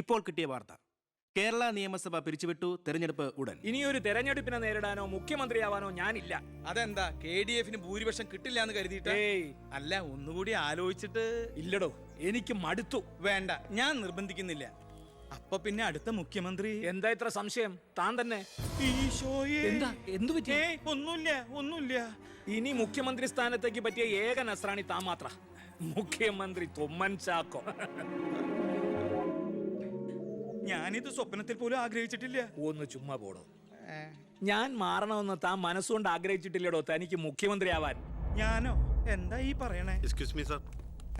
ഇപ്പോൾ കിട്ടിയ വാർത്ത. കേരള നിയമസഭ പിരിച്ചുവിട്ടു തെരഞ്ഞെടുപ്പ് ഉടൻ. ഇനിയൊരു തെരഞ്ഞെടുപ്പിനെ നേരിടാനോ മുഖ്യമന്ത്രിയാവാനോ ഞാനില്ല. അതെന്താ കെ ഡി എഫിന് ഭൂരിപക്ഷം കിട്ടില്ല എന്ന് കരുതിയിട്ട്? അല്ല ഒന്നുകൂടി ആലോചിച്ചിട്ട്. ഇല്ലടോ എനിക്ക് മടുത്തു. വേണ്ട ഞാൻ നിർബന്ധിക്കുന്നില്ല. അപ്പൊ പിന്നെ അടുത്ത മുഖ്യമന്ത്രി? എന്താ ഇത്ര സംശയം? താൻ തന്നെ. എന്താ? എന്തു ഒന്നുമില്ല ഒന്നുമില്ല. ഇനി മുഖ്യമന്ത്രി സ്ഥാനത്തേക്ക് പറ്റിയ ഏക നസ്രാണി താൻ മാത്ര. മുഖ്യമന്ത്രി തൊമ്മൻ ചാക്കോ. ഞാനിത് സ്വപ്നത്തിൽ പോലും ആഗ്രഹിച്ചിട്ടില്ല. ഒന്ന് ചുമ്മാ പോടോ. ഞാൻ മാറണമെന്ന് താൻ മനസ്സുകൊണ്ട് ആഗ്രഹിച്ചിട്ടില്ലടോ തനിക്ക് മുഖ്യമന്ത്രിയാവാൻ. ഞാനോ? എന്താ ഈ പറയണേ? എക്സ്ക്യൂസ് മീ സാർ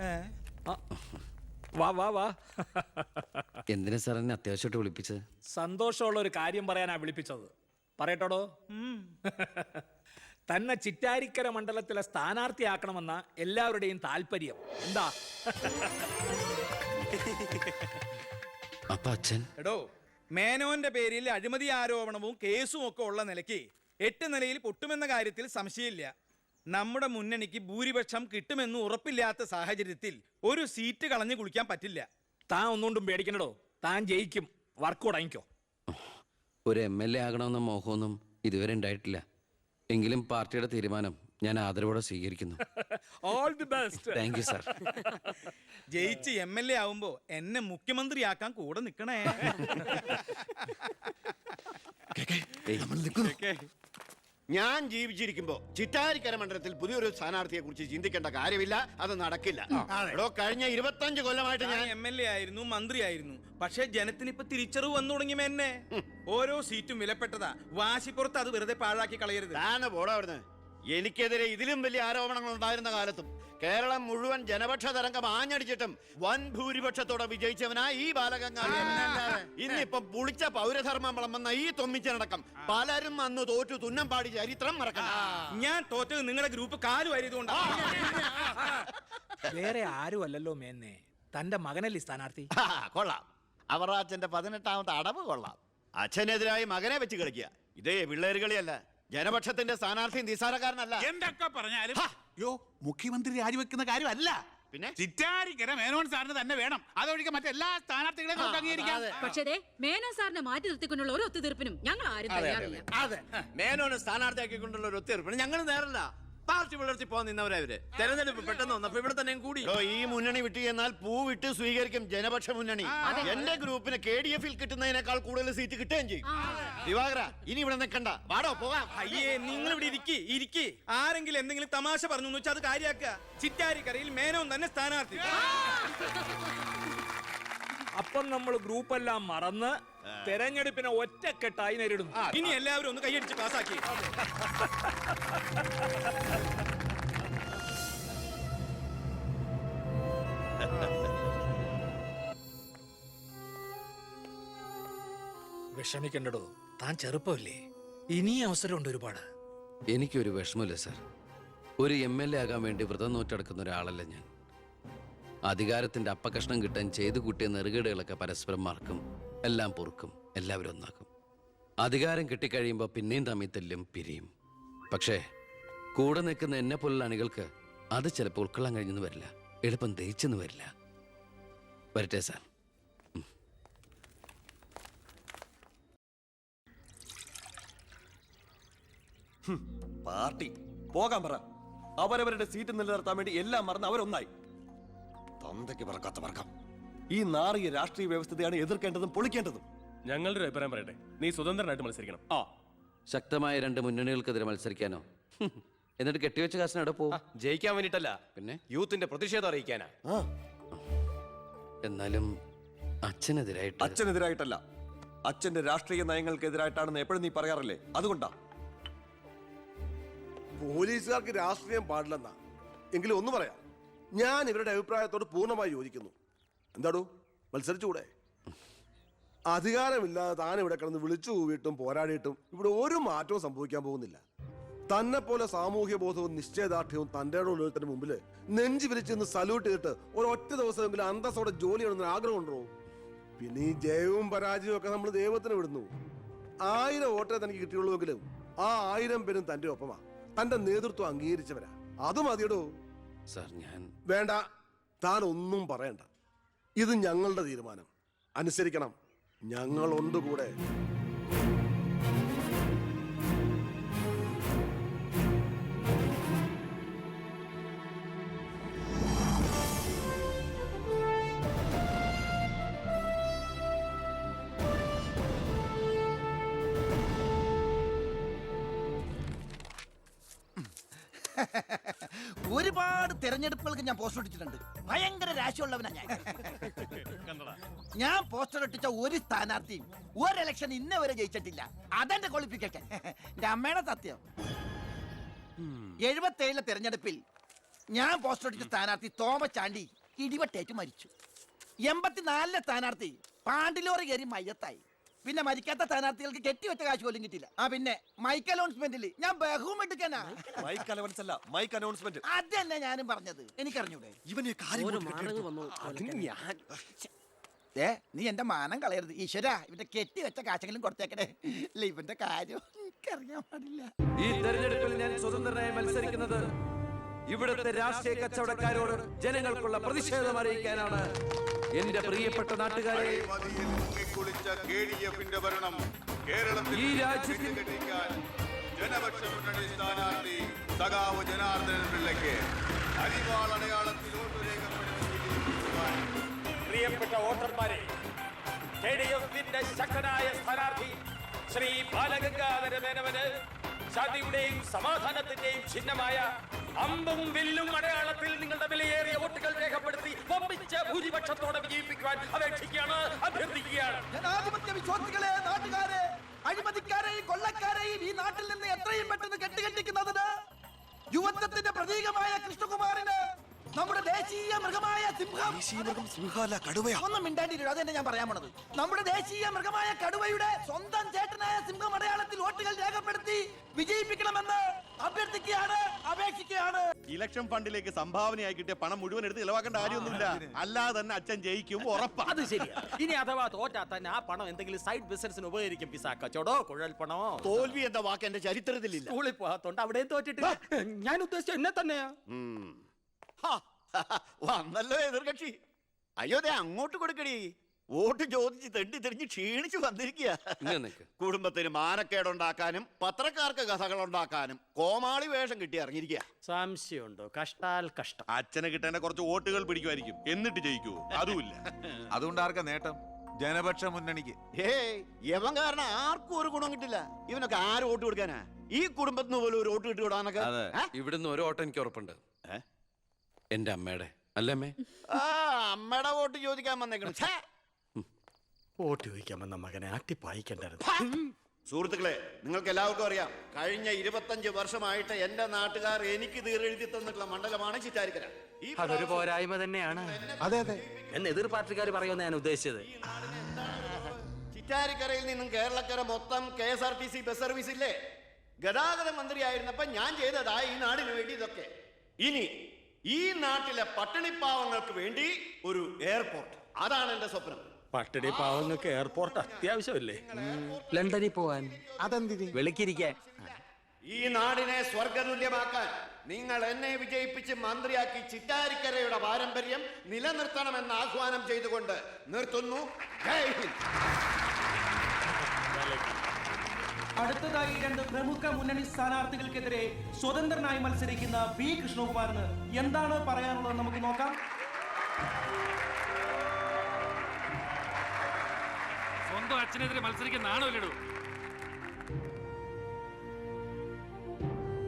ഏ? ആ, വാ വാ വാ. എന്തിനാ സാർ എന്നെ അത്യാവശ്യമായിട്ട് വിളിപ്പിച്ചത്? സന്തോഷമുള്ള ഒരു കാര്യം പറയാനാ വിളിപ്പിച്ചത്. പറയട്ടോടോ? ഉം. തന്നെ ചിറ്റാരിക്കര മണ്ഡലത്തിലെ സ്ഥാനാർത്ഥിയാക്കണമെന്ന എല്ലാവരുടെയും താല്പര്യം. എന്താ? അപ്പൊ അച്ഛൻ? എടോ മേനോന്റെ പേരിൽ അഴിമതി ആരോപണവും കേസും ഒക്കെ ഉള്ള നിലയ്ക്ക് എട്ട് നിലയിൽ പൊട്ടുമെന്ന കാര്യത്തിൽ സംശയമില്ല. നമ്മുടെ മുന്നണിക്ക് ഭൂരിപക്ഷം കിട്ടുമെന്ന് ഉറപ്പില്ലാത്ത സാഹചര്യത്തിൽ ഒരു സീറ്റ് കളഞ്ഞു കുളിക്കാൻ പറ്റില്ല. താൻ ഒന്നുകൊണ്ടും പേടിക്കണടോ താൻ ജയിക്കും. വർക്ക് ഉടങ്ങിക്കോ ഒരു എം എൽ എ ആകണമെന്ന മോഹമൊന്നും ഇതുവരെ ഉണ്ടായിട്ടില്ല. എങ്കിലും പാർട്ടിയുടെ തീരുമാനം ഞാൻ ആദരവോടെ സ്വീകരിക്കുന്നു. All the best thank you sir ജയിച്ച് എം എൽ എ ആവുമ്പോ എന്നെ മുഖ്യമന്ത്രിയാക്കാൻ കൂടെ നിക്കണേ. ഞാൻ ജീവിച്ചിരിക്കുമ്പോ ചിറ്റാരിക്കര മണ്ഡലത്തിൽ പുതിയൊരു സ്ഥാനാർത്ഥിയെ കുറിച്ച് ചിന്തിക്കേണ്ട കാര്യമില്ല. അത് നടക്കില്ല. എടോ കഴിഞ്ഞ ഇരുപത്തഞ്ച് കൊല്ലമായിട്ട് ഞാൻ എം എൽ എ ആയിരുന്നു മന്ത്രിയായിരുന്നു. പക്ഷെ ജനത്തിന് ഇപ്പൊ തിരിച്ചറിവ് വന്നു തുടങ്ങി എന്നെ ഓരോ സീറ്റും വിലപ്പെട്ടതാ. വാശിപ്പുറത്ത് അത് വെറുതെ പാഴാക്കി കളയരുത്. താനെ പോടാ അവിടുന്ന്. എനിക്കെതിരെ ഇതിലും വലിയ ആരോപണങ്ങൾ ഉണ്ടായിരുന്ന കാലത്തും കേരളം മുഴുവൻ ജനപക്ഷ തരംഗം ആഞ്ഞടിച്ചിട്ടും വൻ ഭൂരിപക്ഷത്തോടെ വിജയിച്ചവനായി ഈ ബാലഗംഗാധരൻ. ഇന്നിപ്പം പുളിച്ച പൗരധർമ്മം വിളമ്പുന്ന ഈ തൊമ്മിച്ചനടക്കം പലരും അന്ന് തോറ്റു തുന്നം പാടി ചരിത്രം മറക്കണം. ഞാൻ തോറ്റത് നിങ്ങളുടെ ഗ്രൂപ്പ് കാലു വാരിയതുകൊണ്ടാ വേറെ ആരും അല്ലല്ലോ മേന്നെ. തന്റെ മകനല്ലേ സ്ഥാനാർത്ഥി? കൊള്ളാം. അവർ അച്ഛന്റെ പതിനെട്ടാമത്തെ അടവ് കൊള്ളാം. അച്ഛനെതിരായി മകനെ വെച്ച് കളിക്കുക. ഇതേ പിള്ളേർ കളിയല്ല. ജനപക്ഷത്തിന്റെ സ്ഥാനാർത്ഥി നിസാരക്കാരനല്ല എന്തൊക്കെ പറഞ്ഞാലും യോ മുഖ്യമന്ത്രി രാജിവെക്കുന്ന കാര്യമല്ല. പിന്നെ? ചിറ്റാരിക്കര മേനോൻ സാറിന് തന്നെ വേണം. അതൊഴികെ മറ്റെല്ലാ സ്ഥാനാർത്ഥികളെയും നമുക്ക് അംഗീകരിക്കാം. പക്ഷേ ദേ, മേനോൻ സാറിനെ മാറ്റി നിർത്തിക്കൊണ്ടുള്ള ഒരു ഒത്തുതീർപ്പിനും ഞങ്ങൾ ആരും തയ്യാറില്ല. അതെ. മേനോനെ സ്ഥാനാർത്ഥിയാക്കിക്കൊണ്ടുള്ള ഒരു ഒത്തുതീർപ്പിനും ഞങ്ങൾ നേരല്ല. പാർട്ടി പുലർത്തി പോകാൻ നിന്നവരവര് തെരഞ്ഞെടുപ്പ് പെട്ടെന്ന് വന്നപ്പോ ഇവിടെ തന്നെയും കൂടി. ഈ മുന്നണി വിട്ടു എന്നാൽ പൂ വിട്ട് സ്വീകരിക്കും ജനപക്ഷ മുന്നണി. എന്റെ ഗ്രൂപ്പിന് കെ ഡി എഫിൽ കിട്ടുന്നതിനേക്കാൾ കൂടുതൽ സീറ്റ് കിട്ടുകയും ചെയ്യും. ദിവാകര ഇനി ഇവിടെ നിൽക്കണ്ട. വാടോ പോകാം. അയ്യേ നിങ്ങൾ ഇവിടെ ഇരിക്കി ഇരിക്കി. ആരെങ്കിലും എന്തെങ്കിലും തമാശ പറഞ്ഞു എന്ന് വെച്ചാൽ അത് കാര്യാക്കുക. ചിറ്റാരിക്കരയിൽ മേനോൻ തന്നെ സ്ഥാനാർത്ഥി. അപ്പം നമ്മൾ ഗ്രൂപ്പെല്ലാം മറന്ന് തെരഞ്ഞെടുപ്പിനെ ഒറ്റക്കെട്ടായി നേരിടുന്നു. ഇനി എല്ലാവരും ഒന്ന് കൈയടിച്ച് പാസ്സാക്കി. വിഷമിക്കണ്ടടോ. താൻ ചെറുപ്പമല്ലേ? ഇനി അവസരമുണ്ട് ഒരുപാട്. എനിക്കൊരു വിഷമമില്ല സാർ. ഒരു എം എൽ എ ആകാൻ വേണ്ടി വ്രതം നോറ്റെടുക്കുന്ന ഒരാളല്ല ഞാൻ. അധികാരത്തിന്റെ അപ്പകഷ്ണം കിട്ടാൻ ചെയ്തു കൂട്ടിയ നെറുകേടുകളൊക്കെ പരസ്പരം മറക്കും. എല്ലാം പൊറുക്കും എല്ലാവരും ഒന്നാക്കും. അധികാരം കിട്ടിക്കഴിയുമ്പോൾ പിന്നെയും തമ്മിൽ തല്ലും പിരിയും. പക്ഷേ കൂടെ നിൽക്കുന്ന എന്നെ പോലുള്ള അണികൾക്ക് അത് ചിലപ്പോൾ ഉൾക്കൊള്ളാൻ കഴിഞ്ഞെന്ന് വരില്ല. എളുപ്പം ദഹിച്ചെന്ന് വരില്ല. വരട്ടെ സാർ. പാർട്ടി. പോകാൻ പറ. അവരവരുടെ സീറ്റ് നിലനിർത്താൻ വേണ്ടി എല്ലാം മറന്ന് അവരൊന്നായി. തന്തയ്ക്ക് പറക്കാത്ത വർഗം. ഈ നാറിയ രാഷ്ട്രീയ വ്യവസ്ഥതയാണ് എതിർക്കേണ്ടതും പൊളിക്കേണ്ടതും. ഞങ്ങളുടെ ഒരു അഭിപ്രായം പറയട്ടെ? നീ സ്വതന്ത്രനായിട്ട് മത്സരിക്കണം. ആ. ശക്തമായ രണ്ട് മുന്നണികൾക്കെതിരെ മത്സരിക്കാനോ? ഹും. എന്നിട്ട് കെട്ടിവെച്ച കാശിന് എവിടെ പോകും ജയിക്കാൻ വേണ്ടിട്ടല്ല പിന്നെ? യൂത്തിന്റെ പ്രതിഷേധം അറിയിക്കാനാ. ആ. എന്നാലും അച്ഛനെതിരായിട്ട് അച്ഛനെതിരായിട്ടല്ല. അച്ഛന്റെ രാഷ്ട്രീയ നയങ്ങൾക്കെതിരായിട്ടാണെന്ന് എപ്പോഴും നീ പറയാറില്ലേ? അതുകൊണ്ടാ. പോലീസുകാർക്ക് രാഷ്ട്രീയം പാടില്ലെന്നാ. എങ്കിലും ഒന്ന് പറയാം. ഞാൻ ഇവരുടെ അഭിപ്രായത്തോട് പൂർണമായി യോജിക്കുന്നു. എന്താടോ? മത്സരിച്ചുകൂടെ അധികാരമില്ലാതെ താൻ ഇവിടെ കിടന്ന് വിളിച്ചു കൂവിയിട്ടും പോരാടിയിട്ടും ഇവിടെ ഒരു മാറ്റവും സംഭവിക്കാൻ പോകുന്നില്ല. തന്നെ പോലെ സാമൂഹ്യ ബോധവും നിശ്ചയദാർഢ്യവും തന്റെ ഉള്ളതിന് മുമ്പിൽ നെഞ്ചു വിരിച്ച് നിന്ന് സല്യൂട്ട് ചെയ്തിട്ട് ഒരൊറ്റ ദിവസമെങ്കിലും അന്തസ്സോടെ ജോലി ചെയ്യണമെന്ന് ആഗ്രഹം ഉണ്ടോ? പിന്നെ ഈ ജയവും പരാജയവും ഒക്കെ നമ്മൾ ദൈവത്തിന് വിടുന്നു. ആയിരം വോട്ടേ തനിക്ക് കിട്ടിയുള്ളൂവെങ്കിലും ആ ആയിരം പേരും തന്റെ ഒപ്പമാ. തന്റെ നേതൃത്വം അംഗീകരിച്ചവരാ. അത് മതിയടോ. സാർ ഞാൻ വേണ്ട. താൻ ഒന്നും പറയണ്ട. ഇത് ഞങ്ങളുടെ തീരുമാനം. അനുസരിക്കണം. ഞങ്ങളുണ്ട് കൂടെ. ഒരുപാട് തെരഞ്ഞെടുപ്പുകൾക്ക് ഞാൻ പോസ്റ്റർ ഒട്ടിച്ചിട്ടുണ്ട് ഭയങ്കര രാശിയുള്ളവനാ ഞാൻ. ഞാൻ പോസ്റ്റർ ഒട്ടിച്ച ഒരു സ്ഥാനാർത്ഥിയും ഒരു ഇലക്ഷൻ ഇന്ന വരെ ജയിച്ചിട്ടില്ല. അതെന്റെ ക്വാളിഫിക്കേഷൻ എന്റെ അമ്മയുടെ സത്യം. എഴുപത്തേഴിലെ തിരഞ്ഞെടുപ്പിൽ ഞാൻ പോസ്റ്റർ ഒട്ടിച്ച സ്ഥാനാർത്ഥി തോമച്ചാണ്ടി ഇടിവട്ടേറ്റ് മരിച്ചു. എൺപത്തിനാലിലെ സ്ഥാനാർത്ഥി പാണ്ടിലോറി കയറി മയ്യത്തായി പിന്നെ മരിക്കാത്ത സ്ഥാനാർത്ഥികൾക്ക് കെട്ടിവെച്ച കാശ് പോലും കിട്ടില്ല ആ പിന്നെ മൈക്ക് അനൗൺസ്മെന്റിൽ ഞാൻ ബഹുമെടുക്കാനാ മൈക്ക് അലവൻസ് അല്ല മൈക്ക് അനൗൺസ്മെന്റ് അതന്നെ ഞാനും പറഞ്ഞത്. എനിക്കറിഞ്ഞൂടെ? ഇവനെ. ഏ നീ എന്റെ മാനം കളയരുത്. ഈശ്വര ഇവന്റെ കെട്ടി വെച്ച കാശെങ്കിലും കൊടുത്തേക്കണേ. ഇല്ല ഇവന്റെ കാര്യം എനിക്കറിയാൻ പാടില്ല. ഈ തെരഞ്ഞെടുപ്പിൽ ഞാൻ സ്വതന്ത്രനായി മത്സരിക്കുന്നത് ഇവിടുത്തെ രാഷ്ട്രീയ കച്ചവടക്കാരോട് ജനങ്ങൾക്കുള്ള പ്രതിഷേധം അറിയിക്കാനാണ്. എന്റെ പ്രിയപ്പെട്ട നാട്ടുകാരെ കേരളത്തിൽ ഈ രേഖപ്പെടുത്തി പ്രിയപ്പെട്ട വോട്ടർമാരെ കെ ഡി എഫിന്റെ ശക്തനായ സ്ഥാനാർത്ഥി ശ്രീ ബാലഗംഗാധര മേനവന് ശാന്തിയുടെയും സമാധാനത്തിന്റെയും ചിഹ്നമായ അമ്പും വില്ലും അടയാളത്തിൽ നിങ്ങളുടെ വിലയേറിയ വോട്ടുകൾ രേഖപ്പെടുത്തി വമ്പിച്ച ഭൂരിപക്ഷത്തോടെ വിജയിപ്പിക്കുവാൻ അപേക്ഷിക്കുകയാണ് അഭ്യർത്ഥിക്കുകയാണ്. ജനാധിപത്യ വിശ്വാസികളെ നാട്ടുകാരെ അഴിമതിക്കാരെയും കൊള്ളക്കാരെയും ഈ നാട്ടിൽ നിന്ന് എത്രയും പെട്ടെന്ന് കെട്ടുകെട്ടിക്കുന്നതിന് യുവത്വത്തിന്റെ പ്രതീകമായ കൃഷ്ണകുമാറിന് നമ്മുടെ ദേശീയ മൃഗമായ സിംഹം. ദേശീയ മൃഗം സിംഹമല്ല കടുവയാ. ഒന്നും മിണ്ടാണ്ടിരിക്കും അത് തന്നെ ഞാൻ പറയാൻ പോണത്. നമ്മുടെ ദേശീയ മൃഗമായ കടുവയുടെ സ്വന്തം ചേട്ടനായ സിംഹം അടയാളത്തിൽ വോട്ടുകൾ രേഖപ്പെടുത്തി വിജയിപ്പിക്കണമെന്ന് അഭ്യർത്ഥിക്കുകയാണ് അപേക്ഷിക്കുകയാണ്. ഇലക്ഷൻ ഫണ്ടിലേക്ക് സംഭാവനയായി കിട്ടിയ പണം മുഴുവൻ എടുത്ത് ഇളവാക്കേണ്ട കാര്യമൊന്നുമില്ല. അല്ലാതെ തന്നെ അച്ഛൻ ജയിക്കും ഉറപ്പാ. അത് ശരിയാ. ഇനി അഥവാ തോറ്റാ തന്നെ ആ പണം എന്തെങ്കിലും സൈഡ് ബിസിനസിന് ഉപകരിക്കും പിസ കച്ചവടോ കുഴൽ പണമോ? തോൽവി എന്ന വാക്ക് എന്റെ ചരിത്രത്തിലില്ല. സ്കൂളിൽ പോകാത്തോണ്ട് അവിടെയും തോറ്റിട്ടില്ല. ഞാൻ ഉദ്ദേശിച്ച എന്നെ തന്നെയാ. വന്നല്ലോ എതിർകക്ഷി അയ്യോ ദേ അങ്ങോട്ട് കൊടുക്കടി. വോട്ട് ചോദിച്ച് തെണ്ടി തെറിഞ്ഞ് ക്ഷീണിച്ച് വന്നിരിക്കുക. കുടുംബത്തിന് മാനക്കേടുണ്ടാക്കാനും പത്രക്കാർക്ക് കഥകൾ ഉണ്ടാക്കാനും കോമാളി വേഷം കിട്ടി ഇറങ്ങിയിരിക്കുക സംശയമുണ്ടോ? കഷ്ടാൽ കഷ്ടം. അച്ഛനെ കിട്ടേണ്ട കുറച്ച് വോട്ടുകൾ പിടിക്കുമായിരിക്കും. എന്നിട്ട് ജയിക്കൂ. അതുമില്ല. അതുകൊണ്ട് ആർക്ക നേട്ടം? ജനപക്ഷ മുന്നണിക്ക്. ഏയ് യവൻ കാരണം ആർക്കും ഒരു ഗുണം കിട്ടില്ല. ഇവനൊക്കെ ആര് വോട്ട് കൊടുക്കാനാ? ഈ കുടുംബത്തിന് പോലും ഒരു വോട്ട് കിട്ടി വിടാനൊക്കെ ഇവിടുന്ന് ഒരു വോട്ട് എനിക്ക് ഉറപ്പുണ്ട്? എന്റെ അമ്മയുടെ. അല്ലേ അമ്മേ? ആ അമ്മയുടെ വോട്ട് ചോദിക്കാൻ വന്നേക്കണം. ഛേ! വോട്ട് ചോദിക്കാൻ വന്ന മകനെ അട്ടിപ്പായിക്കണ്ടായിരുന്നു സുഹൃത്തുക്കളെ നിങ്ങൾക്ക് എല്ലാവർക്കും അറിയാം. കഴിഞ്ഞ ഇരുപത്തഞ്ച് വർഷമായിട്ട് എന്റെ നാട്ടുകാർ എനിക്ക് തീരെഴുതി തന്നിട്ടുള്ള മണ്ഡലമാണ് ചിറ്റാരിക്കര. ഈ അതൊരു പോരായ്മ തന്നെയാണ്. അതെ അതെ. എന്ന് എതിർ പാർട്ടിക്കാർ പറയുമെന്ന് ഞാൻ ഉദ്ദേശിച്ചത്. ചിറ്റാരിക്കരയിൽ നിന്നും കേരളക്കര മൊത്തം K S R T C bus service ഇല്ലേ ഗതാഗത മന്ത്രിയായിരുന്നപ്പോ ഞാൻ ചെയ്തതാ ഈ നാടിന് വേണ്ടി ഇതൊക്കെ. ഇനി ഈ നാട്ടിലെ പട്ടിണിപ്പാവങ്ങൾക്ക് വേണ്ടി ഒരു എയർപോർട്ട് അതാണ് എന്റെ സ്വപ്നം. പട്ടിണി പാവങ്ങൾക്ക് എയർപോർട്ട് അത്യാവശ്യമല്ലേ? ലണ്ടനിൽ പോവാൻ അതെന്തിന്? വെളുക്കിരിക്കാൻ. ഈ നാടിനെ സ്വർഗതുല്യമാക്കാൻ നിങ്ങൾ എന്നെ വിജയിപ്പിച്ച് മന്ത്രിയാക്കി ചിറ്റാരിക്കരയുടെ പാരമ്പര്യം നിലനിർത്തണമെന്ന് ആഹ്വാനം ചെയ്തുകൊണ്ട് നിർത്തുന്നു. ജയ് ഹിന്ദ്. അടുത്തതായി രണ്ട് പ്രമുഖ മുന്നണി സ്ഥാനാർത്ഥികൾക്കെതിരെ സ്വതന്ത്രനായി മത്സരിക്കുന്ന വി കൃഷ്ണകുമാറിന് എന്താണ് പറയാനുള്ളത് നമുക്ക് നോക്കാം. സ്വന്തം അച്ഛനെതിരെ മത്സരിക്കുന്നതാണോ ലഡു?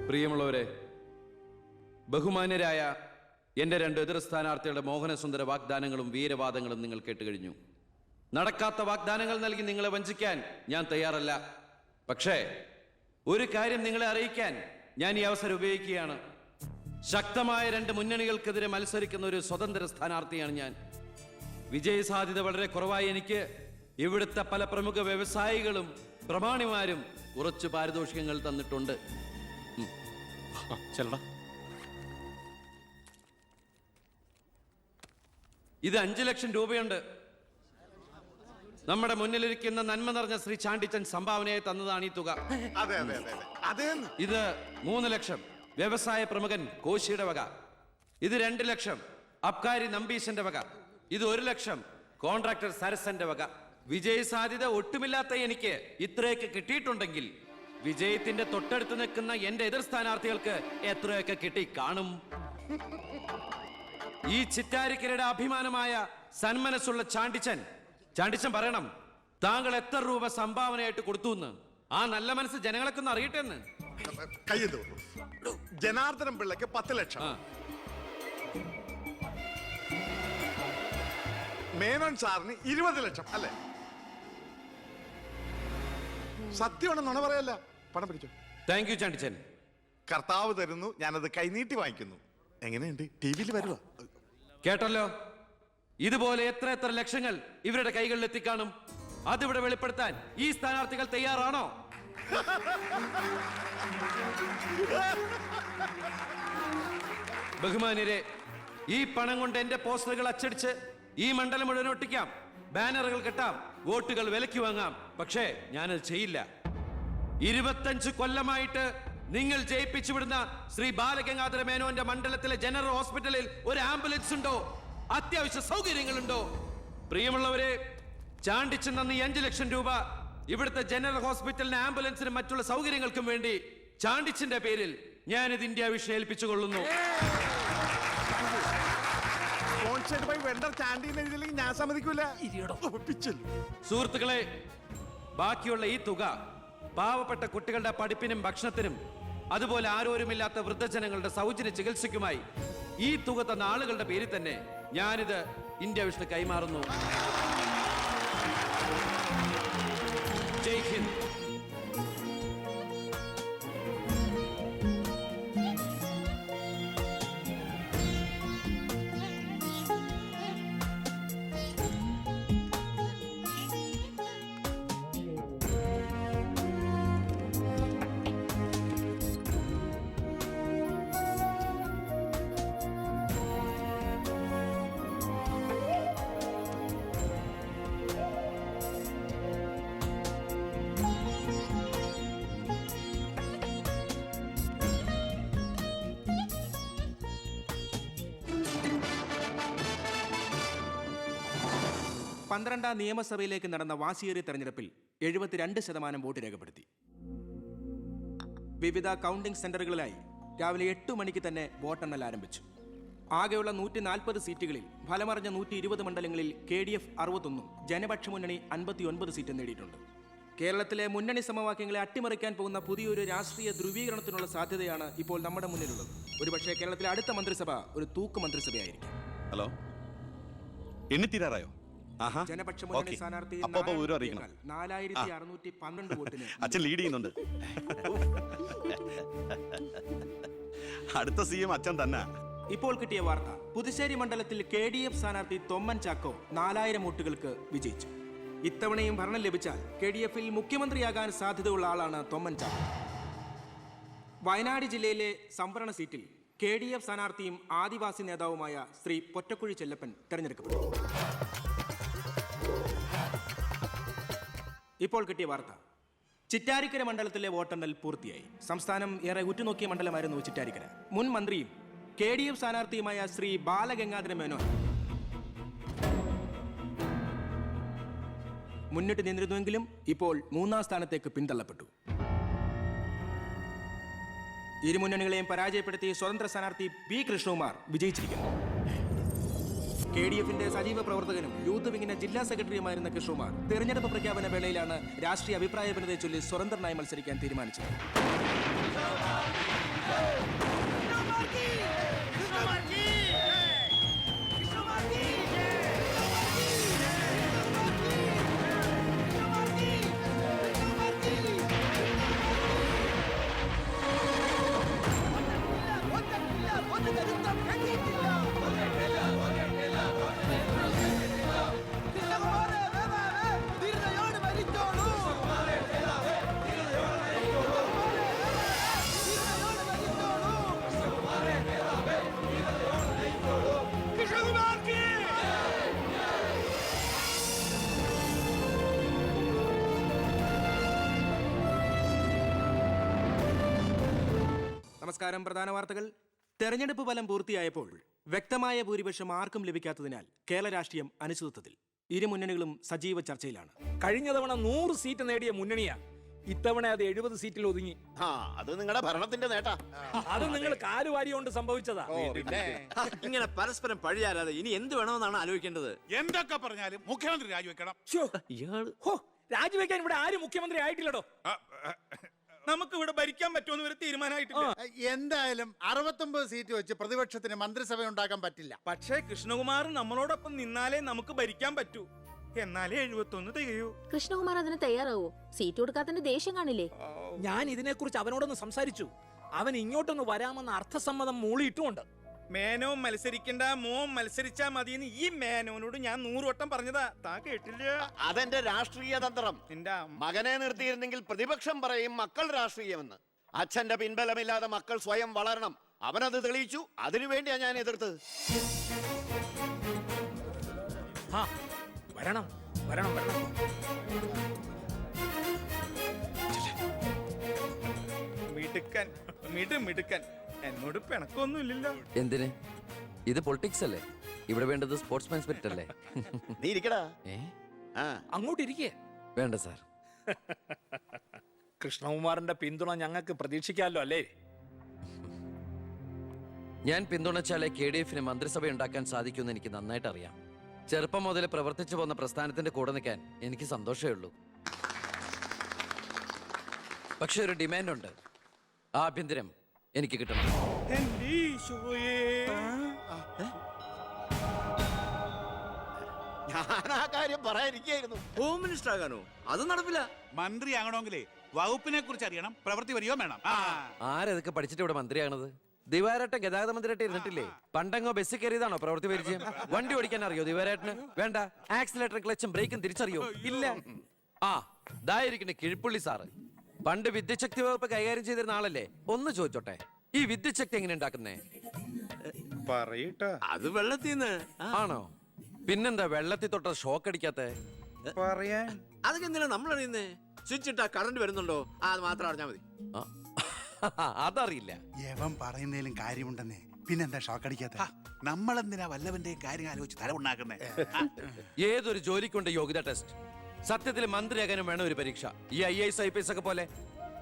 പ്രിയമുള്ളവരെ ബഹുമാന്യരായ എന്റെ രണ്ട് എതിർ സ്ഥാനാർത്ഥികളുടെ മോഹനസുന്ദര വാഗ്ദാനങ്ങളും വീരവാദങ്ങളും നിങ്ങൾ കേട്ടുകഴിഞ്ഞു. നടക്കാത്ത വാഗ്ദാനങ്ങൾ നൽകി നിങ്ങളെ വഞ്ചിക്കാൻ ഞാൻ തയ്യാറല്ല. പക്ഷേ ഒരു കാര്യം നിങ്ങളെ അറിയിക്കാൻ ഞാൻ ഈ അവസരം ഉപയോഗിക്കുകയാണ്. ശക്തമായ രണ്ട് മുന്നണികൾക്കെതിരെ മത്സരിക്കുന്ന ഒരു സ്വതന്ത്ര സ്ഥാനാർത്ഥിയാണ് ഞാൻ. വിജയ സാധ്യത വളരെ കുറവായി എനിക്ക്. ഇവിടുത്തെ പല പ്രമുഖ വ്യവസായികളും പ്രമാണിമാരും കുറച്ച് പാരിതോഷികങ്ങൾ തന്നിട്ടുണ്ട്. ഇത് അഞ്ചു ലക്ഷം രൂപയുണ്ട്. നമ്മുടെ മുന്നിലിരിക്കുന്ന നന്മ നിറഞ്ഞ ശ്രീ ചാണ്ടിച്ചൻ സംഭാവനയായി തന്നതാണ് ഈ തുക. അതെ അതെ അതെ ഇത് മൂന്ന് ലക്ഷം. വ്യവസായ പ്രമുഖൻ കോശിയുടെ വക. ഇത് രണ്ട് ലക്ഷം. അബ്കാരി നമ്പീശന്റെ വക. ഇത് ഒരു ലക്ഷം. കോൺട്രാക്ടർ സരസന്റെ വക. വിജയ സാധ്യത ഒട്ടുമില്ലാത്ത എനിക്ക് ഇത്രയൊക്കെ കിട്ടിയിട്ടുണ്ടെങ്കിൽ വിജയത്തിന്റെ തൊട്ടടുത്ത് നിൽക്കുന്ന എന്റെ എതിർ സ്ഥാനാർത്ഥികൾക്ക് എത്രയൊക്കെ കിട്ടി കാണും? ഈ ചിറ്റാരിക്കരയുടെ അഭിമാനമായ സന്മനസ്സുള്ള ചാണ്ടിച്ചൻ ചാണ്ടിച്ചൻ പറയണം താങ്കൾ എത്ര രൂപ സംഭാവനയായിട്ട് കൊടുത്തു എന്ന് ആ നല്ല മനസ്സ് ജനങ്ങളൊക്കെ ഒന്ന് അറിയട്ടെ എന്ന്. ജനാർദ്ദനം പിള്ളയ്ക്ക് പത്ത് ലക്ഷം. ആ. മേനോൻ സാറിന് ഇരുപത് ലക്ഷം അല്ലേ? സത്യമാണ് നുണ പറയല്ല? പണം പിടിച്ചു. താങ്ക് യു ചാണ്ടിച്ചൻ. കർത്താവ് തരുന്നു ഞാനത് കൈനീട്ടി വാങ്ങിക്കുന്നു. എങ്ങനെയുണ്ട്? ടി വിയിൽ വരുവാ. കേട്ടല്ലോ? ഇതുപോലെ എത്ര എത്ര ലക്ഷങ്ങൾ ഇവരുടെ കൈകളിൽ എത്തിക്കാണും? അതിവിടെ വെളിപ്പെടുത്താൻ ഈ സ്ഥാനാർത്ഥികൾ തയ്യാറാണോ? ബഹുമാനിരെ ഈ പണം കൊണ്ട് എന്റെ പോസ്റ്ററുകൾ അച്ചടിച്ച് ഈ മണ്ഡലം മുഴുവൻ ഒട്ടിക്കാം. ബാനറുകൾ കെട്ടാം വോട്ടുകൾ വിലയ്ക്ക് വാങ്ങാം. പക്ഷേ ഞാനത് ചെയ്യില്ല. ഇരുപത്തഞ്ച് കൊല്ലമായിട്ട് നിങ്ങൾ ജയിപ്പിച്ചു വിടുന്ന ശ്രീ ബാലഗംഗാധര മേനോന്റെ മണ്ഡലത്തിലെ ജനറൽ ഹോസ്പിറ്റലിൽ ഒരു ആംബുലൻസ് ഉണ്ടോ അത്യാവശ്യ സൗകര്യങ്ങളുണ്ടോ? പ്രിയമുള്ളവരെ ചാണ്ടിച്ചു നന്ദി അഞ്ചു ലക്ഷം രൂപ ഇവിടുത്തെ ജനറൽ ഹോസ്പിറ്റലിന് ആംബുലൻസിനും മറ്റുള്ള സൗകര്യങ്ങൾക്കും വേണ്ടി ചാണ്ടിച്ചിന്റെ പേരിൽ ഞാൻ ഞാനിത് ഇന്ത്യ വിഷയം ചാൻഡീൻ എഴുതിയില്ലെങ്കിൽ ഞാൻ സമ്മതിക്കൂല. സുഹൃത്തുക്കളെ ബാക്കിയുള്ള ഈ തുക പാവപ്പെട്ട കുട്ടികളുടെ പഠിപ്പിനും ഭക്ഷണത്തിനും അതുപോലെ ആരോരുമില്ലാത്ത വൃദ്ധജനങ്ങളുടെ സൗജന്യ ചികിത്സയ്ക്കുമായി ഈ തുക തന്ന ആളുകളുടെ പേരിൽ തന്നെ ഞാനിത് ഇന്ത്യ വിഷ്ണു കൈമാറുന്നു. പന്ത്രണ്ടാം നിയമസഭയിലേക്ക് നടന്ന വാശിയേറിയ തെരഞ്ഞെടുപ്പിൽ എഴുപത്തിരണ്ട് ശതമാനം വോട്ട് രേഖപ്പെടുത്തി. വിവിധ കൗണ്ടിംഗ് സെന്ററുകളിലായി രാവിലെ എട്ട് മണിക്ക് തന്നെ വോട്ടെണ്ണൽ ആരംഭിച്ചു. ആകെയുള്ള നൂറ്റി നാൽപ്പത് സീറ്റുകളിൽ ഫലമറിഞ്ഞ നൂറ്റി ഇരുപത് മണ്ഡലങ്ങളിൽ കെ ഡി എഫ് അറുപത്തൊന്നും ജനപക്ഷ മുന്നണി അൻപത്തി ഒൻപത് സീറ്റും നേടിയിട്ടുണ്ട്. കേരളത്തിലെ മുന്നണി സമവാക്യങ്ങളെ അട്ടിമറിക്കാൻ പോകുന്ന പുതിയൊരു രാഷ്ട്രീയ ധ്രുവീകരണത്തിനുള്ള സാധ്യതയാണ് ഇപ്പോൾ നമ്മുടെ മുന്നിലുള്ളത്. ഒരുപക്ഷേ കേരളത്തിലെ അടുത്ത മന്ത്രിസഭ ഒരു തൂക്ക് മന്ത്രിസഭയായിരിക്കും. ഹലോ. എണ്ണിത്തീരാറായോ ജനപക്ഷ മുന്നണി സ്ഥാനാർത്ഥി അപ്പൊ അപ്പൊ വിവരം അറിയിക്കണം. നാലായിരത്തി അറുന്നൂറ്റി പന്ത്രണ്ട് വോട്ടിന് അച്ഛൻ ലീഡ് ചെയ്യുന്നുണ്ട്. അടുത്ത സി എം അച്ഛൻ തന്നെ. ഇപ്പോൾ കിട്ടിയ വാർത്ത. പുതുശ്ശേരി മണ്ഡലത്തിൽ കെ ഡി എഫ് സ്ഥാനാർത്ഥി തൊമ്മൻ ചാക്കോ നാലായിരം വോട്ടുകൾക്ക് വിജയിച്ചു. ഇത്തവണയും ഭരണം ലഭിച്ചാൽ കെ ഡി എഫിൽ മുഖ്യമന്ത്രിയാകാൻ സാധ്യതയുള്ള ആളാണ് തൊമ്മൻ ചാക്കോ. വയനാട് ജില്ലയിലെ സംവരണ സീറ്റിൽ കെ ഡി എഫ് സ്ഥാനാർത്ഥിയും ആദിവാസി നേതാവുമായ ശ്രീ പൊറ്റക്കുഴി ചെല്ലപ്പൻ തെരഞ്ഞെടുക്കപ്പെട്ടു. ഇപ്പോൾ കിട്ടിയ വാർത്ത. ചിറ്റാരിക്കര മണ്ഡലത്തിലെ വോട്ടെണ്ണൽ പൂർത്തിയായി. സംസ്ഥാനം ഏറെ ഉറ്റുനോക്കിയ മണ്ഡലമായിരുന്നു ചിറ്റാരിക്കര. മുൻ മന്ത്രിയും കെ ഡി എഫ് സ്ഥാനാർത്ഥിയുമായ ശ്രീ ബാലഗംഗാധര മേനോൻ. മുന്നിട്ട് നിന്നിരുന്നുവെങ്കിലും ഇപ്പോൾ മൂന്നാം സ്ഥാനത്തേക്ക് പിന്തള്ളപ്പെട്ടു. ഇരുമുന്നണികളെയും പരാജയപ്പെടുത്തി സ്വതന്ത്ര സ്ഥാനാർത്ഥി പി കൃഷ്ണകുമാർ വിജയിച്ചിരിക്കുന്നു. കെ ഡി എഫിന്റെ സജീവ പ്രവർത്തകനും യൂത്ത് വിങ്ങിന്റെ ജില്ലാ സെക്രട്ടറിയുമായിരുന്ന കിഷോമാർ തെരഞ്ഞെടുപ്പ് പ്രഖ്യാപന വേളയിലാണ് രാഷ്ട്രീയ അഭിപ്രായ ഭിന്നതയെ ചൊല്ലി സ്വതന്ത്രനായി മത്സരിക്കാൻ തീരുമാനിച്ചത്. നമസ്കാരം പ്രധാന വാർത്തകൾ. തെരഞ്ഞെടുപ്പ് ഫലം പൂർത്തിയായപ്പോൾ വ്യക്തമായ ഭൂരിപക്ഷം ആർക്കും ലഭിക്കാത്തതിനാൽ കേരള രാഷ്ട്രീയം അനിശ്ചിതത്വത്തിൽ. ഇരു മുന്നണികളും സജീവ ചർച്ചയിലാണ്. കഴിഞ്ഞ തവണ നൂറ് സീറ്റ് നേടിയ മുന്നണിയാ. ഇത്തവണ അത് എഴുപത് സീറ്റിൽ ഒതുങ്ങി. ആ അത് നിങ്ങളുടെ ഭരണത്തിന്റെ നേട്ടാ. അത് നിങ്ങൾ കാലുവാരി കൊണ്ട് സംഭവിച്ചതാ. ഇങ്ങനെ പരസ്പരം പഴിയാരാതെ ഇനി എന്ത് വേണമെന്നാണ് ആലോചിക്കേണ്ടത്? എന്തൊക്കെ പറഞ്ഞാലും മുഖ്യമന്ത്രി രാജിവെക്കണം. ഇയാൾ ഹോ, രാജിവെക്കാൻ ഇവിടെ ആരും മുഖ്യമന്ത്രി ആയിട്ടില്ലടോ. നമുക്ക് ഇവിടെ ഭരിക്കാൻ പറ്റുമെന്ന് ഒരു തീരുമാനമായിട്ടില്ല. എന്തായാലും അറുപത്തൊമ്പത് സീറ്റ് വെച്ച് പ്രതിപക്ഷത്തിന് മന്ത്രിസഭ ഉണ്ടാക്കാൻ പറ്റില്ല. പക്ഷേ കൃഷ്ണകുമാർ നമ്മളോടൊപ്പം നിന്നാലേ നമുക്ക് ഭരിക്കാൻ പറ്റൂ. എന്നാലേ എഴുപത്തൊന്ന് തികയൂ. കൃഷ്ണകുമാർ അതിന് തയ്യാറാവോ? സീറ്റ് കൊടുക്കാത്തതിന്റെ ദേഷ്യം കാണില്ലേ? ഞാൻ ഇതിനെക്കുറിച്ച് അവനോടൊന്ന് സംസാരിച്ചു. അവൻ ഇങ്ങോട്ടൊന്ന് വരാമെന്ന അർത്ഥസമ്മതം മൂളിയിട്ടുമുണ്ട്. മേനോൻ മത്സരിക്കണ്ട മോൻ മത്സരിച്ചാ മതി ഈ മേനോനോട് ഞാൻ നൂറ് വട്ടം പറഞ്ഞതാ. താ കേട്ടില്ല? അതെന്റെ രാഷ്ട്രീയ തന്ത്രം. നിന്റെ മകനെ നിർത്തിയിരുന്നെങ്കിൽ പ്രതിപക്ഷം പറയും മക്കൾ രാഷ്ട്രീയമെന്ന്. അച്ഛന്റെ പിൻബലമില്ലാതെ മക്കൾ സ്വയം വളരണം. അവനത് തെളിയിച്ചു. അതിനുവേണ്ടിയാ ഞാൻ എതിർത്തത്. ആ വരണം വരണം വരണം. മിടുക്കൻ മിടു മിടുക്കൻ എന്നോട് പിണക്കൊന്നും ഇല്ലല്ലോ. എന്തിന്? ഇത് പൊളിറ്റിക്സ് അല്ലേ? ഇവിടെ വേണ്ടത് സ്പോർട്സ്മാൻ സ്പിരിറ്റ് അല്ലേ? നീ ഇരിക്കടാ. ഏ? ആ. അങ്ങോട്ടിരിക്കേ വേണ്ട സാർ കൃഷ്ണകുമാറിന്റെ പിന്തുണ ഞങ്ങൾക്ക് പ്രതീക്ഷിക്കാമല്ലോ അല്ലേ? ഞാൻ പിന്തുണച്ചാലേ കെ ഡി എഫിന് മന്ത്രിസഭ ഉണ്ടാക്കാൻ സാധിക്കുമെന്ന് എനിക്ക് നന്നായിട്ട് അറിയാം. ചെറുപ്പം മുതൽ പ്രവർത്തിച്ചു പോകുന്ന പ്രസ്ഥാനത്തിന്റെ കൂടെ നിൽക്കാൻ എനിക്ക് സന്തോഷമേ ഉള്ളൂ. പക്ഷെ ഒരു ഡിമാൻഡ് ഉണ്ട്. ആഭ്യന്തരം എനിക്ക് കിട്ടണം. ഞാൻ ആ കാര്യം പറയാനിരിക്കായിരുന്നു ഹോം മിനിസ്റ്റർ ആകാനോ? അത് നടപ്പില്ല. മന്ത്രി ആകണമെങ്കിലേ വകുപ്പിനെ കുറിച്ച് അറിയണം പ്രവൃത്തി വരികയോ വേണം. ആ. ആരതൊക്കെ പഠിച്ചിട്ട് ഇവിടെ മന്ത്രിയാണത്? ദിവാരേട്ടൻ ഗതാഗത മന്ത്രിയായിട്ട് ഇരുന്നിട്ടില്ലേ? പണ്ടങ്ങോ ബസ്സിൽ കയറിയതാണോ പ്രവൃത്തി പരിചയം? വണ്ടി ഓടിക്കാൻ അറിയോ ദിവാരേട്ടന്? വേണ്ട. ആക്സിലേറ്റർ ക്ലച്ചും ബ്രേക്കും തിരിച്ചറിയോ? ഇല്ല. ആ ഇതായിരിക്കണേ കിഴിപ്പുള്ളി സാറ്. പണ്ട് വിദ്യശക്തി വകുപ്പ് കൈകാര്യം ചെയ്തിരുന്ന ആളല്ലേ? ഒന്ന് ചോദിച്ചോട്ടെ. ഈ വിദ്യശക്തി എങ്ങനെ ഉണ്ടാക്കുന്നേ? പറയട്ടാ. അത് വെള്ളത്തിന്ന്. ആണോ? പിന്നെന്താ വെള്ളത്തിൽ തൊട്ട ഷോക്ക് അടിക്കാത്ത? പറയാൻ. അതൊക്കെ എന്തിനാ നമ്മൾ അറിയുന്നേ സ്വിച്ച് ഇട്ടാ കറണ്ട് വരുന്നുണ്ടോ? ആ അത് മാത്രം അറിഞ്ഞാൽ മതി. അതറിയില്ല. യവൻ പറയുന്നതിലും കാര്യമുണ്ടെന്നേ. പിന്നെന്താ ഷോക്ക് അടിക്കാത്ത? നമ്മളെന്തിനാ വല്ലവന്റെയും കാര്യം ആലോചിച്ച് തല ഉണ്ടാക്കുന്നേ ഏതൊരു ജോലിക്കുണ്ട് യോഗ്യത ടെസ്റ്റ് സത്യത്തിൽ മന്ത്രിയാകാനും വേണം ഒരു പരീക്ഷ. ഈ I S I P S ഒക്കെ പോലെ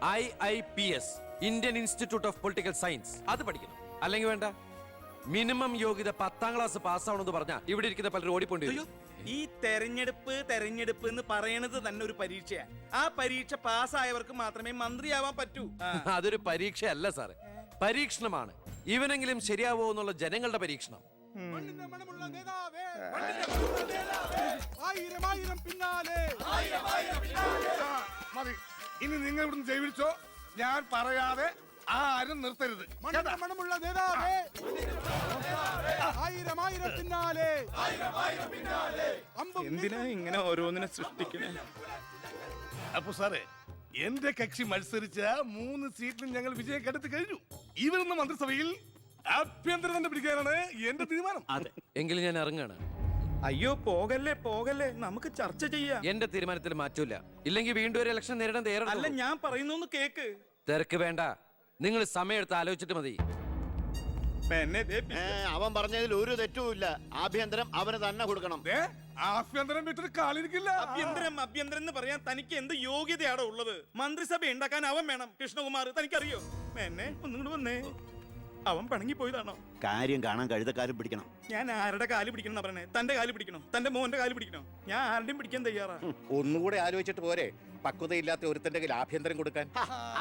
I I P S Indian Institute of Political Science അത് പഠിക്കണം. അല്ലെങ്കിൽ വേണ്ട മിനിമം യോഗ്യത പത്താം ക്ലാസ് പാസ്സാവണമെന്ന് പറഞ്ഞാൽ ഇവിടെ ഇരിക്കുന്ന പലരും ഓടിപ്പോണ്ടി വരും. ഈ തെരഞ്ഞെടുപ്പ് തെരഞ്ഞെടുപ്പ് എന്ന് പറയണത് തന്നെ ഒരു പരീക്ഷയാണ് ആ പരീക്ഷ പാസ്സായവർക്ക് മാത്രമേ മന്ത്രിയാവാൻ പറ്റൂ. അതൊരു പരീക്ഷയല്ല സാറ്. പരീക്ഷണമാണ്. ഇവനെങ്കിലും ശരിയാവോ എന്നുള്ള ജനങ്ങളുടെ പരീക്ഷണം. മതി. ഇനി നിങ്ങൾ ഇവിടുന്ന് ജൈവിച്ചോ ഞാൻ പറയാതെ ആരും നിർത്തരുത്. മണമുള്ള നേതാവേ. ആയിരം ആയിരം പിന്നാലെ. എന്തിനാ ഇങ്ങനെ ഓരോന്നിനെ സൃഷ്ടിക്കണേ? അപ്പൊ സാറേ എന്റെ കക്ഷി മത്സരിച്ച മൂന്ന് സീറ്റിലും ഞങ്ങൾ വിജയം കണ്ടെത്തി കഴിഞ്ഞു. ഇവരൊന്ന് മന്ത്രിസഭയിൽ ആഭ്യന്തരം തന്നെ പിടിക്കാനാണ് എന്റെ തീരുമാനം. അതെ. എങ്കിലും ഞാൻ ഇറങ്ങാണ് അയ്യോ പോകല്ലേ പോകല്ലേ. നമുക്ക് ചർച്ച ചെയ്യാം. എന്റെ തീരുമാനത്തിൽ മാറ്റൂല ഇല്ലെങ്കിൽ വീണ്ടും ഒരു ഇലക്ഷൻ നേരിടാൻ അല്ല തയ്യാറല്ല ഞാൻ പറയുന്നൊന്ന് കേക്ക്. തിരക്ക് വേണ്ട. നിങ്ങൾ സമയമെടുത്ത് ആലോചിച്ചിട്ട് മതി. എന്നെ ദേ ഏ, അവൻ പറഞ്ഞതിൽ ഒരു തെറ്റുമില്ല ആഭ്യന്തരം അവന് തന്നെ കൊടുക്കണം. ദേ, ആഭ്യന്തരം വിട്ടിട്ട് കാലിരിക്കില്ല. അഭ്യന്തരം അഭ്യന്തരം എന്ന് പറയാൻ തനിക്ക് എന്ത് യോഗ്യതയാണോ ഉള്ളത്? മന്ത്രിസഭ ഉണ്ടാക്കാൻ അവൻ വേണം. കൃഷ്ണകുമാർ തനിക്കറിയോ? എന്നെ ഒന്നുകൂടെ വന്നേ. അവൻ പണങ്ങി പോയതാണോ കാര്യം കാണാൻ കഴുതക്കാരും പിടിക്കണം. ഞാൻ ആരുടെ കാൽ പിടിക്കണം പറഞ്ഞേ തന്റെ കാൽ പിടിക്കണോ? തന്റെ മോന്റെ കാൽ പിടിക്കണോ? ഞാൻ ആരുടെയും പിടിക്കാൻ തയ്യാറാ? ഒന്നുകൂടെ ആലോചിച്ചിട്ട് പോരെ. പക്വതയില്ലാത്ത ഒരുത്തന്റെ കയ്യിൽ ആഭ്യന്തരം കൊടുക്കാൻ.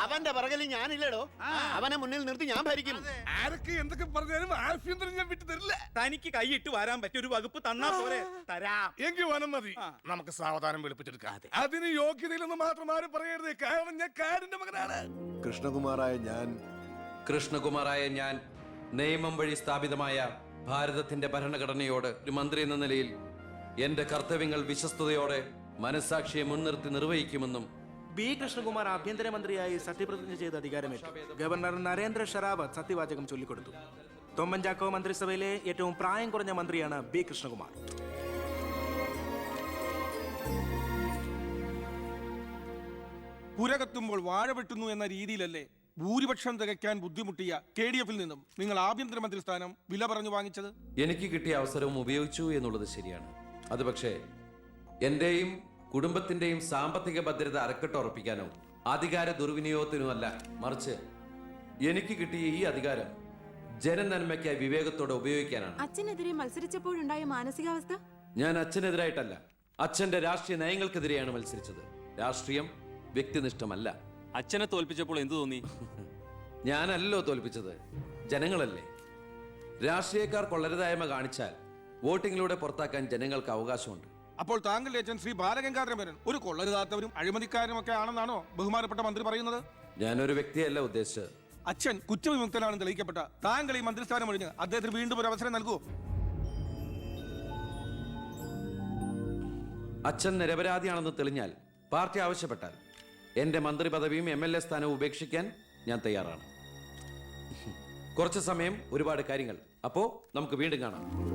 അവന്റെ പിറകിൽ ഞാനില്ലടോ അവനെ മുന്നിൽ നിർത്തി ഞാൻ ഭരിക്കും. ആരൊക്കെ എന്തൊക്കെ പറഞ്ഞാലും ആഭ്യന്തരം ഞാൻ വിട്ടു തരില്ല. തനിക്ക് കൈയിട്ട് വരാൻ പറ്റിയ ഒരു വകുപ്പ് തന്നാ പോരെ. തരാം. എങ്കിൽ വനം മതി. നമുക്ക് സാവധാനം വെളുപ്പിച്ചെടുക്കാം. അതിന് യോഗ്യതയിലൊന്നും മാത്രം ആരും പറയരുത്. കാരണം ഞാൻ കാടിന്റെ മകനാണ്. കൃഷ്ണകുമാറായ ഞാൻ കൃഷ്ണകുമാറായ ഞാൻ നിയമം വഴി സ്ഥാപിതമായ ഭാരതത്തിന്റെ ഭരണഘടനയോട് ഒരു മന്ത്രി എന്ന നിലയിൽ എന്റെ കർത്തവ്യങ്ങൾ വിശ്വസ്തയോടെ മനസാക്ഷിയെ മുൻനിർത്തി നിർവഹിക്കുമെന്നും ബി കൃഷ്ണകുമാർ ആഭ്യന്തരമന്ത്രിയായി സത്യപ്രതിജ്ഞ ചെയ്ത അധികാരമേറ്റു. ഗവർണർ നരേന്ദ്ര ഷെറാവത്ത് സത്യവാചകം ചൊല്ലിക്കൊടുത്തു. തൊമ്മൻചാക്കോ മന്ത്രിസഭയിലെ ഏറ്റവും പ്രായം കുറഞ്ഞ മന്ത്രിയാണ് ബി കൃഷ്ണകുമാർ. പുരകത്തുമ്പോൾ വാഴ വെട്ടുന്നു എന്ന രീതിയിലല്ലേ ഭൂരിപക്ഷം തികയ്ക്കാൻ ബുദ്ധിമുട്ടിയ കെ ഡി എഫിൽ നിന്നും നിങ്ങൾ ആഭ്യന്തരമന്ത്രി സ്ഥാനം വില പറഞ്ഞു വാങ്ങിച്ചത്? എനിക്ക് കിട്ടിയ അവസരവും ഉപയോഗിച്ചു എന്നുള്ളത് ശരിയാണ്. അത് പക്ഷേ എന്റെയും കുടുംബത്തിന്റെയും സാമ്പത്തിക ഭദ്രത അരക്കെട്ട് ഉറപ്പിക്കാനോ അധികാര ദുർവിനിയോഗത്തിനോ അല്ല. മറിച്ച് എനിക്ക് കിട്ടിയ ഈ അധികാരം ജനനന്മയ്ക്കായി വിവേകത്തോടെ ഉപയോഗിക്കാനാണ്. അച്ഛനെതിരെ മത്സരിച്ചപ്പോഴുണ്ടായ മാനസികാവസ്ഥ? ഞാൻ അച്ഛനെതിരായിട്ടല്ല. അച്ഛന്റെ രാഷ്ട്രീയ നയങ്ങൾക്കെതിരെയാണ് മത്സരിച്ചത്. രാഷ്ട്രീയം വ്യക്തിനിഷ്ഠമല്ല. അച്ഛനെ തോൽപ്പിച്ചപ്പോൾ എന്തു തോന്നി? ഞാനല്ലോ തോൽപ്പിച്ചത് ജനങ്ങളല്ലേ. രാഷ്ട്രീയക്കാർ കൊള്ളരുതായ്മ കാണിച്ചാൽ വോട്ടിങ്ങിലൂടെ പുറത്താക്കാൻ ജനങ്ങൾക്ക് അവകാശമുണ്ട്. അപ്പോൾ താങ്കളുടെ അച്ഛൻ ശ്രീ മേനൻ ഒരു കൊള്ളരുതാത്തവരും അഴിമതിക്കാരും ഒക്കെ ആണെന്നാണോ ബഹുമാനപ്പെട്ട മന്ത്രി പറയുന്നത്? ഞാനൊരു വ്യക്തിയല്ല ഉദ്ദേശിച്ചത്. അച്ഛൻ കുറ്റവിമുക്തനാണെന്ന് തെളിയിക്കപ്പെട്ട താങ്കൾ ഈ മന്ത്രിസ്ഥാനം ഒഴിഞ്ഞ് അദ്ദേഹത്തിന് വീണ്ടും ഒരു അവസരം നൽകുമോ അച്ഛൻ നിരപരാധിയാണെന്ന് തെളിഞ്ഞാൽ പാർട്ടി ആവശ്യപ്പെട്ടാൽ എന്റെ മന്ത്രി പദവിയും എം എൽ എ സ്ഥാനവും ഉപേക്ഷിക്കാൻ ഞാൻ തയ്യാറാണ്. കുറച്ച് സമയം ഒരുപാട് കാര്യങ്ങൾ. അപ്പോൾ നമുക്ക് വീണ്ടും കാണാം.